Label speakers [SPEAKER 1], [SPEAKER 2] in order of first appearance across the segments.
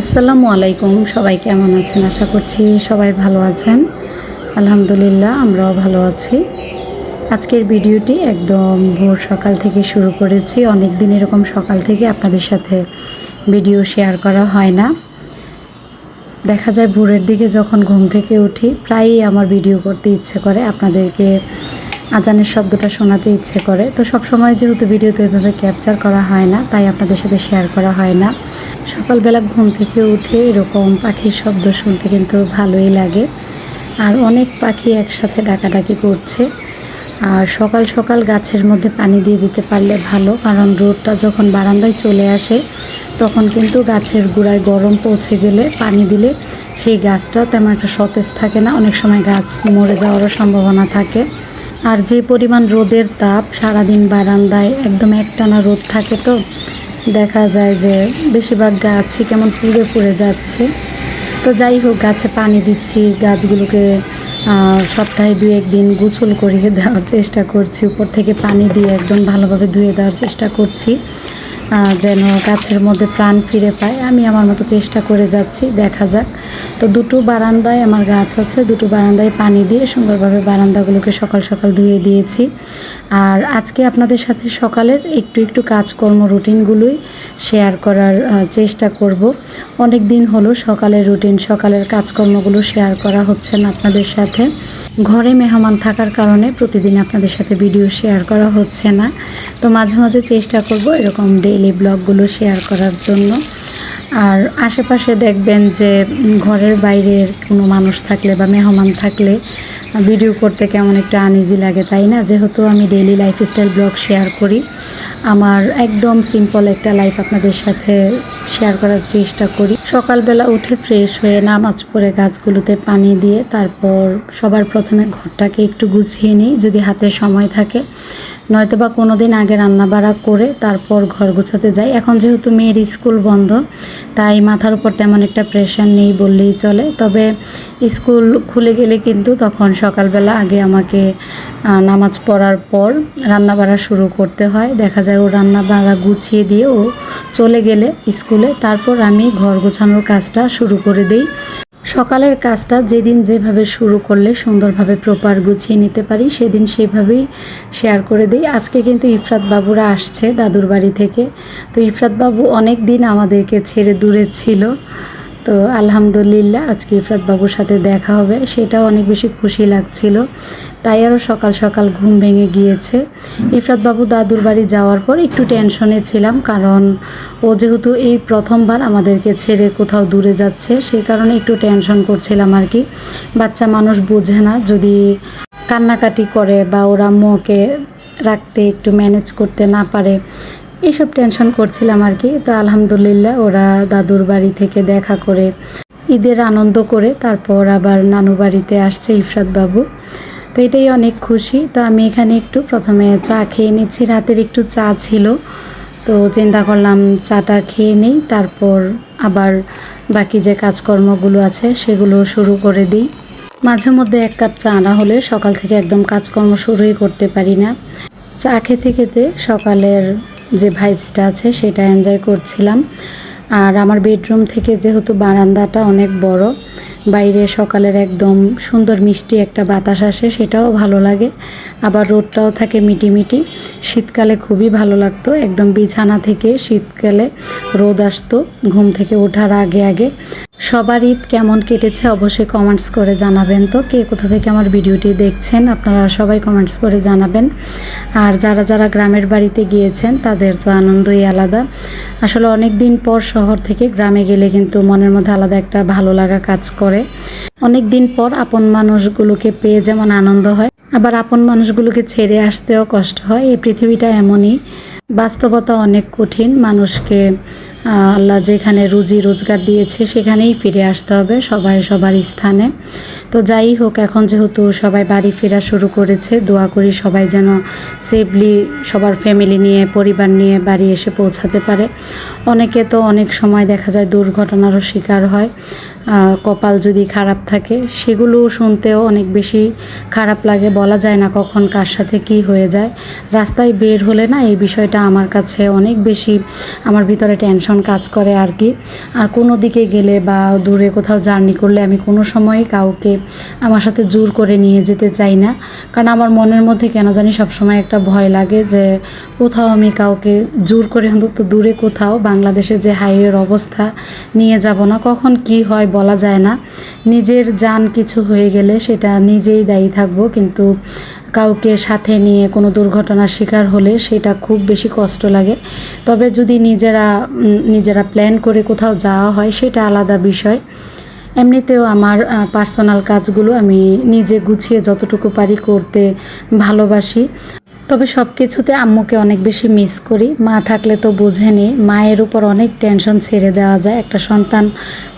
[SPEAKER 1] আসসালামু আলাইকুম সবাই কেমন আছেন? আশা করছি সবাই ভালো আছেন। আলহামদুলিল্লাহ, আমরাও ভালো আছি। আজকের ভিডিওটি একদম ভোর সকাল থেকে শুরু করেছি। অনেক দিন এরকম সকাল থেকে আপনাদের সাথে ভিডিও শেয়ার করা হয় না। দেখা যায় ভোরের দিকে যখন ঘুম থেকে উঠি, প্রায়ই আমার ভিডিও করতে ইচ্ছে করে, আপনাদেরকে আজানের শব্দটা শোনাতে ইচ্ছে করে। তো সব সময় যেহেতু ভিডিও তো এভাবে ক্যাপচার করা হয় না, তাই আপনাদের সাথে শেয়ার করা হয় না। সকালবেলা ঘুম থেকে উঠে এরকম পাখির শব্দ শুনতে কিন্তু ভালোই লাগে। আর অনেক পাখি একসাথে ডাকাডাকি করছে। আর সকাল সকাল গাছের মধ্যে পানি দিয়ে দিতে পারলে ভালো, কারণ রোদটা যখন বারান্দায় চলে আসে, তখন কিন্তু গাছের গোড়ায় গরম পৌঁছে গেলে, পানি দিলে সেই গাছটাও তেমন একটা সতেজ থাকে না। অনেক সময় গাছ মরে যাওয়ারও সম্ভাবনা থাকে। আর যে পরিমাণ রোদের তাপ, সারাদিন বারান্দায় একদম একটানা রোদ থাকে তো, দেখা যায় যে বেশিরভাগ গাছই কেমন পুড়ে পুড়ে যাচ্ছে। তো যাই হোক, গাছে পানি দিচ্ছি, গাছগুলোকে সপ্তাহে দু একদিন গোসল করিয়ে দেওয়ার চেষ্টা করছি, উপর থেকে পানি দিয়ে একদম ভালোভাবে ধুয়ে দেওয়ার চেষ্টা করছি যেন গাছের মধ্যে প্রাণ ফিরে পায়। আমি আমার মতো চেষ্টা করে যাচ্ছি, দেখা যাক। তো দুটো বারান্দায় আমার গাছ আছে, দুটো বারান্দায় পানি দিয়ে সুন্দরভাবে বারান্দাগুলোকে সকাল সকাল ধুয়ে দিয়েছি। আর আজকে আপনাদের সাথে সকালের একটু একটু কাজকর্ম রুটিনগুলোই শেয়ার করার চেষ্টা করব। অনেক দিন হলো সকালের রুটিন, সকালের কাজকর্মগুলো শেয়ার করা হচ্ছে না আপনাদের সাথে। ঘরে মেহমান থাকার কারণে প্রতিদিন আপনাদের সাথে ভিডিও শেয়ার করা হচ্ছে না। তো মাঝে মাঝে চেষ্টা করব এরকম ডেইলি ব্লগগুলো শেয়ার করার জন্য। আর আশেপাশে দেখবেন যে ঘরের বাইরের কোনো মানুষ থাকলে বা মেহমান থাকলে ভিডিও করতে কেমন একটা আনইজি লাগে, তাই না? যেহেতু আমি ডেইলি লাইফস্টাইল ব্লগ শেয়ার করি, আমার একদম সিম্পল একটা লাইফ আপনাদের সাথে শেয়ার করার চেষ্টা করি। সকালবেলা উঠে ফ্রেশ হয়ে নামাজ পড়ে গাছগুলোতে পানি দিয়ে তারপর সবার প্রথমে ঘরটাকে একটু গুছিয়ে নিই, যদি হাতে সময় থাকে। নয়তো বা কোনো দিন আগে রান্নাবাড়া করে তারপর ঘর গোছাতে যাই। এখন যেহেতু মেয়ের স্কুল বন্ধ, তাই মাথার উপর তেমন একটা প্রেশার নেই বললেই চলে। তবে স্কুল খুলে গেলে কিন্তু তখন সকালবেলা আগে আমাকে নামাজ পড়ার পর রান্নাবাড়া শুরু করতে হয়। দেখা যায় ও রান্নাবাড়া গুছিয়ে দিয়ে ও চলে গেলে স্কুলে। তারপর আমি ঘর গোছানোর কাজটা শুরু করে দিই। সকালের কাজটা যেদিন যেভাবে শুরু করলে সুন্দরভাবে প্রপার গুছিয়ে নিতে পারি, সেদিন সেভাবেই শেয়ার করে দিই। আজকে কিন্তু ইফরাত বাবুরা আসছে দাদুর বাড়ি থেকে। তো ইফরাত বাবু অনেক দিন আমাদেরকে ছেড়ে দূরে ছিল। তো আলহামদুলিল্লাহ আজকে ইফরাত বাবুর সাথে দেখা হবে। সেটাও অনেক বেশি খুশি লাগছিল। তাই আরও সকাল সকাল ঘুম ভেঙে গিয়েছে। ইফরাত বাবু দাদুর বাড়ি যাওয়ার পর একটু টেনশনে ছিলাম কারণ ও যেহেতু এই প্রথমবার আমাদেরকে ছেড়ে কোথাও দূরে যাচ্ছে সেই কারণে একটু টেনশন করছিলাম আর কি। বাচ্চা মানুষ বোঝে না যদি কান্নাকাটি করে বা ওরা মোকে রাখতে একটু ম্যানেজ করতে না পারে এইসব টেনশন করছিলাম আর কি। তো আলহামদুলিল্লাহ ওরা দাদুর বাড়ি থেকে দেখা করে, ঈদের আনন্দ করে, তারপর আবার নানু বাড়িতে আসছে ইফরাত বাবু। তো এটাই অনেক খুশি। তো আমি এখানে একটু প্রথমে চা খেয়ে নিচ্ছি। রাতের একটু চা ছিল। তো চিন্তা করলাম চাটা খেয়ে নেই, তারপর আবার বাকি যে কাজকর্মগুলো আছে সেগুলো শুরু করে দিই। মাঝে মধ্যে এক কাপ চা না হলে সকাল থেকে একদম কাজকর্ম শুরুই করতে পারি না। চা খেতে খেতে সকালের যে ভাইবসটা আছে সেটা এনজয় করছিলাম। আর আমার বেডরুম থেকে যেহেতু বারান্দাটা অনেক বড়, বাইরে সকালের একদম সুন্দর মিষ্টি একটা বাতাস আসে, সেটাও ভালো লাগে। আবার রোদটাও থাকে মিটি মিটি শীতকালে খুবই ভালো লাগতো। একদম বিছানা থেকে শীতকালে রোদ আসতো, ঘুম থেকে ওঠার আগে আগে। সবার ঈদ কেমন কেটেছে অবশ্যই কমেন্টস করে জানাবেন তো। কে কোথা থেকে আমার ভিডিওটি দেখছেন আপনারা সবাই কমেন্টস করে জানাবেন। আর যারা যারা গ্রামের বাড়িতে গিয়েছেন তাদের তো আনন্দই আলাদা। আসলে অনেক দিন পর শহর থেকে গ্রামে গেলে কিন্তু মনের মধ্যে আলাদা একটা ভালো লাগা কাজ করে। অনেক দিন পর আপন মানুষগুলোকে পেয়ে যেমন আনন্দ হয়, আবার আপন মানুষগুলোকে ছেড়ে আসতেও কষ্ট হয়। এই পৃথিবীটা এমনই, বাস্তবতা অনেক কঠিন, মানুষকে আল্লাহ যেখানে রুজি রোজগার দিয়েছে সেখানেই ফিরে আসতে হবে সবাই সবার স্থানে। তো যাই হোক, এখন যেহেতু সবাই বাড়ি ফেরা শুরু করেছে, দোয়া করি সবাই যেন সেফলি সবার ফ্যামিলি নিয়ে, পরিবার নিয়ে বাড়ি এসে পৌঁছাতে পারে। অনেকে তো অনেক সময় দেখা যায় দুর্ঘটনারও শিকার হয়। কপাল যদি খারাপ থাকে, সেগুলো শুনতেও অনেক বেশি খারাপ লাগে। বলা যায় না কখন কার সাথে কি হয়ে যায়। রাস্তায় বের হলে না এই বিষয়টা আমার কাছে অনেক বেশি, আমার ভিতরে টেনশন কাজ করে আর কি। আর কোনো দিকে গেলে বা দূরে কোথাও জার্নি করলে আমি কোনো সময় কাউকে আমার সাথে জোর করে নিয়ে যেতে চাই না। কারণ আমার মনের মধ্যে কেন জানি সবসময় একটা ভয় লাগে যে, কোথাও আমি কাউকে জোর করে অন্তত দূরে কোথাও বাংলাদেশের যে হাইওয়ের অবস্থা নিয়ে যাব না, কখন কি হয় বলা যায় না। নিজের যান কিছু হয়ে গেলে সেটা নিজেই দায়ী থাকব, কিন্তু কাউকে সাথে নিয়ে কোনো দুর্ঘটনার শিকার হলে সেটা খুব বেশি কষ্ট লাগে। তবে যদি নিজেরা নিজেরা প্ল্যান করে কোথাও যাওয়া হয়, সেটা আলাদা বিষয়। এমনিতেও আমার পার্সোনাল কাজগুলো আমি নিজে গুছিয়ে যতটুকু পারি করতে ভালোবাসি। তবে সব কিছুতে আম্মুকে অনেক বেশি মিস করি। মা থাকলে তো বোঝেনি, মায়ের উপর অনেক টেনশন ছেড়ে দেওয়া যায়। একটা সন্তান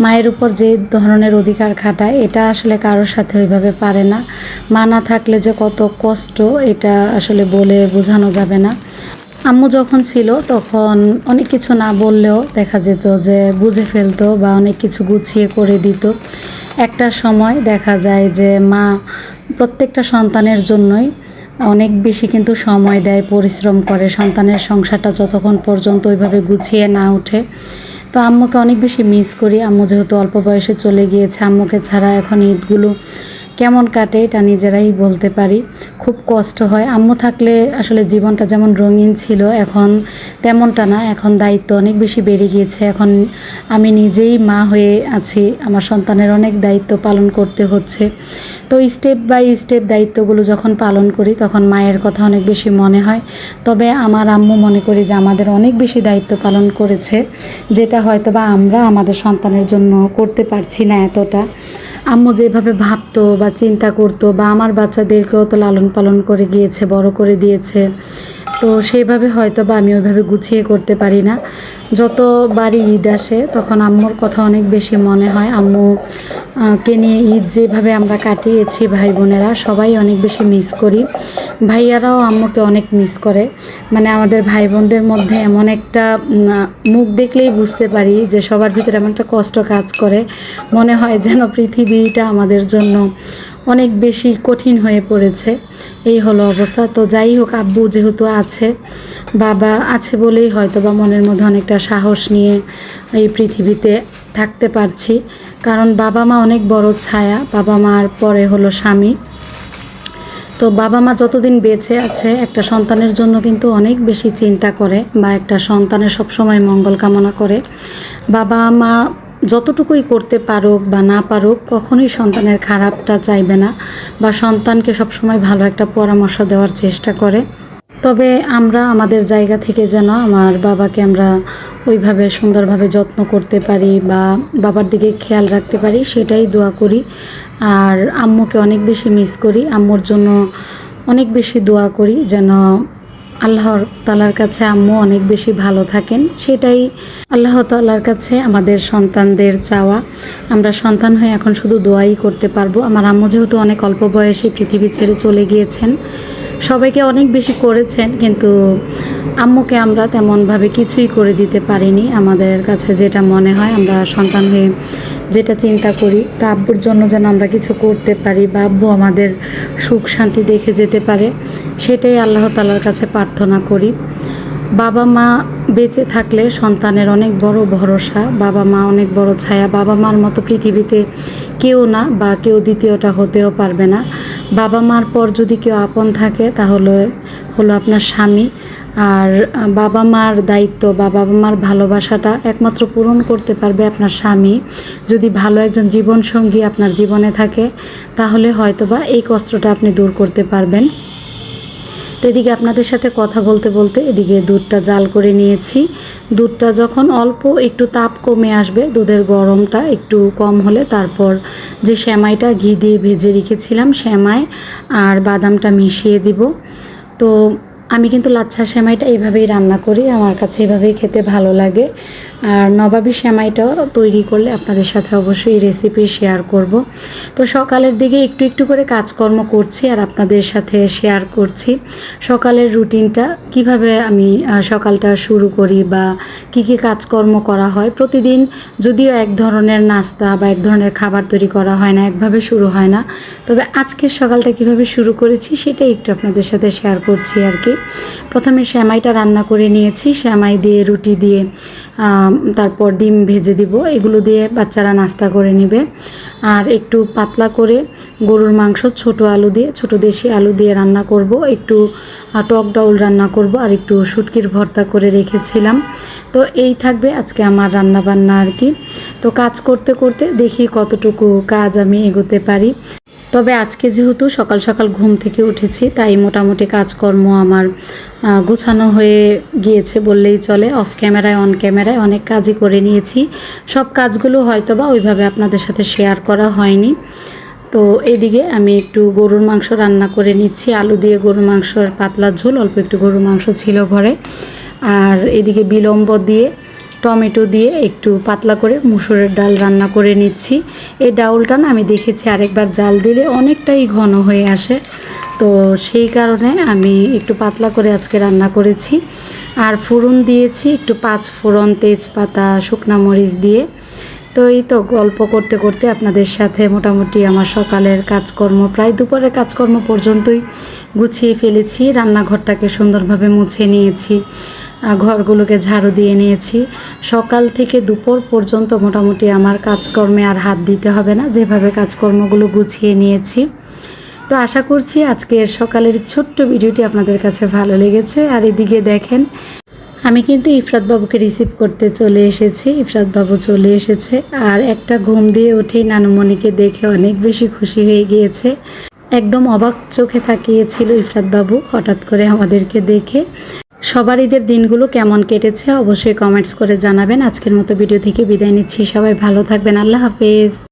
[SPEAKER 1] মায়ের উপর যে ধরনের অধিকার খাটায়, এটা আসলে কারোর সাথে ওইভাবে পারে না। মা না থাকলে যে কত কষ্ট, এটা আসলে বলে বোঝানো যাবে না। আম্মু যখন ছিল তখন অনেক কিছু না বললেও দেখা যেত যে বুঝে ফেলতো বা অনেক কিছু গুছিয়ে করে দিত। একটা সময় দেখা যায় যে মা প্রত্যেকটা সন্তানের জন্যই অনেক বেশি কিন্তু সময় দেয়, পরিশ্রম করে, সন্তানের সংসারটা যতক্ষণ পর্যন্ত ওইভাবে গুছিয়ে না ওঠে। তো আম্মুকে অনেক বেশি মিস করি। আম্মু যেহেতু অল্প বয়সে চলে গিয়েছে, আম্মুকে ছাড়া এখন ঈদগুলো কেমন কাটে এটা নিজেরাই বলতে পারি। খুব কষ্ট হয়। আম্মু থাকলে আসলে জীবনটা যেমন রঙিন ছিল, এখন তেমনটা না। এখন দায়িত্ব অনেক বেশি বেড়ে গিয়েছে। এখন আমি নিজেই মা হয়ে আছি। আমার সন্তানের অনেক দায়িত্ব পালন করতে হচ্ছে। তো স্টেপ বাই স্টেপ দায়িত্বগুলো যখন পালন করি, তখন মায়ের কথা অনেক বেশি মনে হয়। তবে আমার আম্মু মনে করি যে আমাদের অনেক বেশি দায়িত্ব পালন করেছে, যেটা হয়তো বা আমরা আমাদের সন্তানের জন্য করতে পারছি না এতটা। আম্মু যেভাবে ভাবতো বা চিন্তা করতো বা আমার বাচ্চাদেরকেও তো লালন পালন করে গিয়েছে, বড় করে দিয়েছে, তো সেইভাবে হয়তো বা আমি ওইভাবে গুছিয়ে করতে পারি না। যতবারই ঈদ আসে, তখন আম্মুর কথা অনেক বেশি মনে হয়। আম্মু কে নিয়ে ঈদ যেভাবে আমরা কাটিয়েছি ভাই বোনেরা, সবাই অনেক বেশি মিস করি। ভাইয়ারাও আম্মুকে অনেক মিস করে। মানে আমাদের ভাই বোনদের মধ্যে এমন একটা মুখ দেখলেই বুঝতে পারি যে সবার ভিতরে এমন একটা কষ্ট কাজ করে। মনে হয় যেন পৃথিবীটা আমাদের জন্য অনেক বেশি কঠিন হয়ে পড়েছে। এই হলো অবস্থা। তো যাই হোক, আব্বু যেহেতু আছে বাবা আছে বলেই হয়তো বা মনের মধ্যে অনেকটা সাহস নিয়ে এই পৃথিবীতে থাকতে পারছি। কারণ বাবা মা অনেক বড় ছায়া, বাবা মার পরে হলো স্বামী। তো বাবা মা যতদিন বেঁচে আছে, একটা সন্তানের জন্য কিন্তু অনেক বেশি চিন্তা করে বা একটা সন্তানের সবসময় মঙ্গল কামনা করে। বাবা মা যতটুকুই করতে পারুক বা না পারুক, কখনোই সন্তানের খারাপটা চাইবে না বা সন্তানকে সবসময় ভালো একটা পরামর্শ দেওয়ার চেষ্টা করে। তবে আমরা আমাদের জায়গা থেকে যেন আমার বাবাকে আমরা ওইভাবে সুন্দরভাবে যত্ন করতে পারি বা বাবার দিকে খেয়াল রাখতে পারি, সেটাই দোয়া করি। আর আম্মুকে অনেক বেশি মিস করি। আম্মুর জন্য অনেক বেশি দোয়া করি যেন আল্লাহর তালার কাছে আম্মু অনেক বেশি ভালো থাকেন। সেটাই আল্লাহ তালার কাছে আমাদের সন্তানদের চাওয়া। আমরা সন্তান হয়ে এখন শুধু দোয়াই করতে পারব। আমার আম্মু যেহেতু অনেক অল্প বয়সে পৃথিবী ছেড়ে চলে গিয়েছেন সবাইকে অনেক বেশি করেছেন, কিন্তু আম্মুকে আমরা তেমনভাবে কিছুই করে দিতে পারিনি। আমাদের কাছে যেটা মনে হয়, আমরা সন্তান হয়ে যেটা চিন্তা করি, তা আব্বুর জন্য যেন আমরা কিছু করতে পারি বা আব্বু আমাদের সুখ শান্তি দেখে যেতে পারে, সেটাই আল্লাহ তালার কাছে প্রার্থনা করি। বাবা মা বেঁচে থাকলে সন্তানের অনেক বড় ভরসা, বাবা মা অনেক বড় ছায়া, বাবা মার মতো পৃথিবীতে কেউ না বা কেউ দ্বিতীয়টা হতেও পারবে না। বাবা মার পর যদি কেউ আপন থাকে, তাহলে হলো আপনার স্বামী। আর বাবা মার দায়িত্ব বা বাবা মার ভালোবাসাটা একমাত্র পূরণ করতে পারবে আপনার স্বামী। যদি ভালো একজন জীবনসঙ্গী আপনার জীবনে থাকে, তাহলে হয়তোবা এই কষ্টটা আপনি দূর করতে পারবেন। তো এদিকে আপনাদের সাথে কথা বলতে বলতে এদিকে দুধটা জাল করে নিয়েছি। দুধটা যখন অল্প একটু তাপ কমে আসবে, দুধের গরমটা একটু কম হলে তারপর যে শ্যামাইটা ঘি দিয়ে ভেজে রেখেছিলাম শ্যামাই আর বাদামটা মিশিয়ে দিব। তো আমি কিন্তু লাচ্ছা সেমাইটা এইভাবেই রান্না করি, আমার কাছে এইভাবেই খেতে ভালো লাগে। আর নবাবী সেমাইটাও তৈরি করলে আপনাদের সাথে অবশ্যই রেসিপি শেয়ার করব। তো সকালের দিকে একটু একটু করে কাজকর্ম করছি আর আপনাদের সাথে শেয়ার করছি। সকালের রুটিনটা, কীভাবে আমি সকালটা শুরু করি বা কি কি কাজকর্ম করা হয়। প্রতিদিন যদিও এক ধরনের নাস্তা বা এক ধরনের খাবার তৈরি করা হয় না, একভাবে শুরু হয় না, তবে আজকের সকালটা কীভাবে শুরু করেছি সেটাই একটু আপনাদের সাথে শেয়ার করছি আর কি। প্রথমে শ্যামাইটা রান্না করে নিয়েছি শ্যামাই দিয়ে রুটি দিয়ে তারপর ডিম ভেজে দিব। এগুলো দিয়ে বাচ্চারা নাস্তা করে নেবে। আর একটু পাতলা করে গরুর মাংস, ছোট আলু দিয়ে, ছোট দেশি আলু দিয়ে রান্না করব। একটু টক ডাউল রান্না করব আর একটু শুটকির ভর্তা করে রেখেছিলাম। তো এই থাকবে আজকে আমার রান্না বান্না আর কি। তো কাজ করতে করতে দেখি কতটুকু কাজ আমি এগোতে পারি। তবে আজকে যেহেতু সকাল সকাল ঘুম থেকে উঠেছি, তাই মোটামুটি কাজকর্ম আমার গোছানো হয়ে গিয়েছে বললেই চলে। অফ ক্যামেরায় অন ক্যামেরায় অনেক কাজই করে নিয়েছি। সব কাজগুলো হয়তো বা ওইভাবে আপনাদের সাথে শেয়ার করা হয়নি। তো এদিকে আমি একটু গরুর মাংস রান্না করে নিচ্ছি। আলু দিয়ে গরুর মাংসর পাতলা ঝোল, অল্প একটু গরুর মাংস ছিল ঘরে। আর এদিকে বিলম্ব দিয়ে টমেটো দিয়ে একটু পাতলা করে মুসুরের ডাল রান্না করে নিচ্ছি। এই ডাউলটা না আমি দেখেছি আরেকবার জাল দিলে অনেকটাই ঘন হয়ে আসে। তো সেই কারণে আমি একটু পাতলা করে আজকে রান্না করেছি। আর ফোড়ন দিয়েছি একটু পাঁচ ফোড়ন তেজপাতা, শুকনা মরিচ দিয়ে। তো এই তো গল্প করতে করতে আপনাদের সাথে মোটামুটি আমার সকালের কাজকর্ম, প্রায় দুপুরের কাজকর্ম পর্যন্তই গুছিয়ে ফেলেছি। রান্নাঘরটাকে সুন্দরভাবে মুছে নিয়েছি। ঘরগুলোকে ঝাড়ু দিয়ে নিয়েছি। সকাল থেকে দুপুর পর্যন্ত মোটামুটি আমার কাজকর্মে আর হাত দিতে হবে না, যেভাবে কাজকর্মগুলো গুছিয়ে নিয়েছি। তো আশা করছি আজকের সকালের ছোট্ট ভিডিওটি আপনাদের কাছে ভালো লেগেছে। আর এদিকে দেখেন, আমি কিন্তু ইফরাত বাবুকে রিসিভ করতে চলে এসেছি। ইফরাত বাবু চলে এসেছে আর একটা ঘুম দিয়ে উঠেই নানুমণিকে দেখে অনেক বেশি খুশি হয়ে গিয়েছে। একদম অবাক চোখে তাকিয়েছিল ইফরাত বাবু হঠাৎ করে আমাদেরকে দেখে। সবার ঈদের দিনগুলো কেমন কেটেছে অবশ্যই কমেন্টস করে জানাবেন। আজকের মতো ভিডিও থেকে বিদায় নিচ্ছি। সবাই ভালো থাকবেন। আল্লাহ হাফেজ।